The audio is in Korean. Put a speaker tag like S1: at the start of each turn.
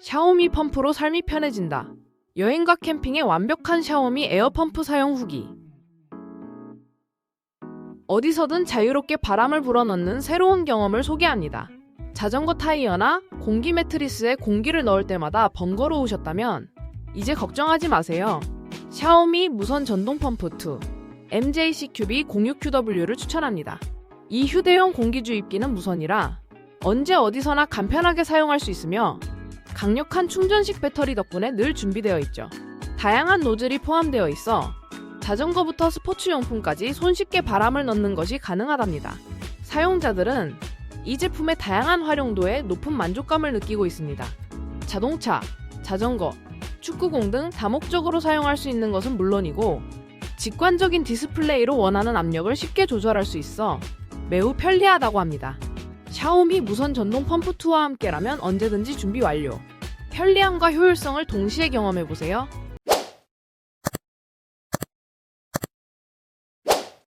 S1: 샤오미 펌프로 삶이 편해진다. 여행과 캠핑에 완벽한 샤오미 에어펌프 사용 후기. 어디서든 자유롭게 바람을 불어넣는 새로운 경험을 소개합니다. 자전거 타이어나 공기 매트리스에 공기를 넣을 때마다 번거로우셨다면 이제 걱정하지 마세요. 샤오미 무선 전동 펌프 2 MJCQB 06QW를 추천합니다. 이 휴대용 공기 주입기는 무선이라 언제 어디서나 간편하게 사용할 수 있으며 강력한 충전식 배터리 덕분에 늘 준비되어 있죠. 다양한 노즐이 포함되어 있어 자전거부터 스포츠용품까지 손쉽게 바람을 넣는 것이 가능하답니다. 사용자들은 이 제품의 다양한 활용도에 높은 만족감을 느끼고 있습니다. 자동차, 자전거, 축구공 등 다목적으로 사용할 수 있는 것은 물론이고 직관적인 디스플레이로 원하는 압력을 쉽게 조절할 수 있어 매우 편리하다고 합니다. 샤오미 무선 전동 펌프 2와 함께라면 언제든지 준비 완료. 편리함과 효율성을 동시에 경험해 보세요.